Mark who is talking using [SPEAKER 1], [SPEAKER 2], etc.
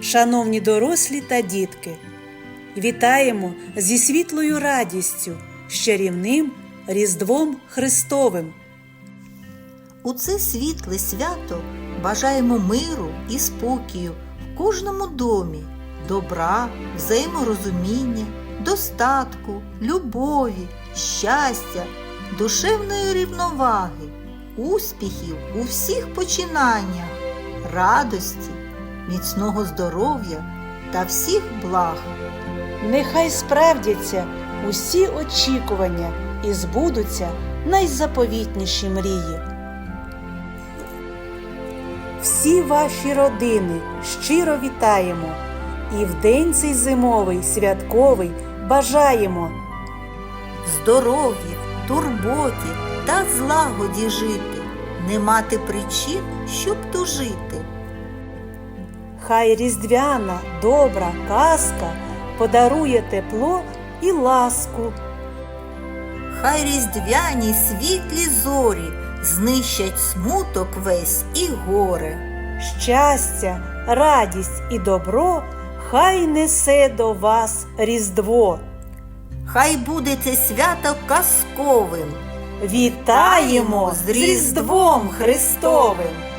[SPEAKER 1] Шановні дорослі та дітки, вітаємо зі світлою радістю, з чарівним Різдвом Христовим.
[SPEAKER 2] У це світле свято бажаємо миру і спокою в кожному домі, добра, взаєморозуміння, достатку, любові, щастя, душевної рівноваги, успіхів у всіх починаннях, радості, міцного здоров'я та всіх благ.
[SPEAKER 1] Нехай справдяться усі очікування і збудуться найзаповітніші мрії. Всі ваші родини щиро вітаємо і в день цей зимовий святковий бажаємо.
[SPEAKER 2] здоров'ї, турботі та злагоді жити, не мати причин, щоб тужити.
[SPEAKER 1] Хай різдвяна добра казка подарує тепло і ласку.
[SPEAKER 2] Хай різдвяні світлі зорі знищать смуток весь і горе.
[SPEAKER 1] Щастя, радість і добро хай несе до вас Різдво.
[SPEAKER 2] Хай буде це свято казковим.
[SPEAKER 1] Вітаємо з Різдвом Христовим!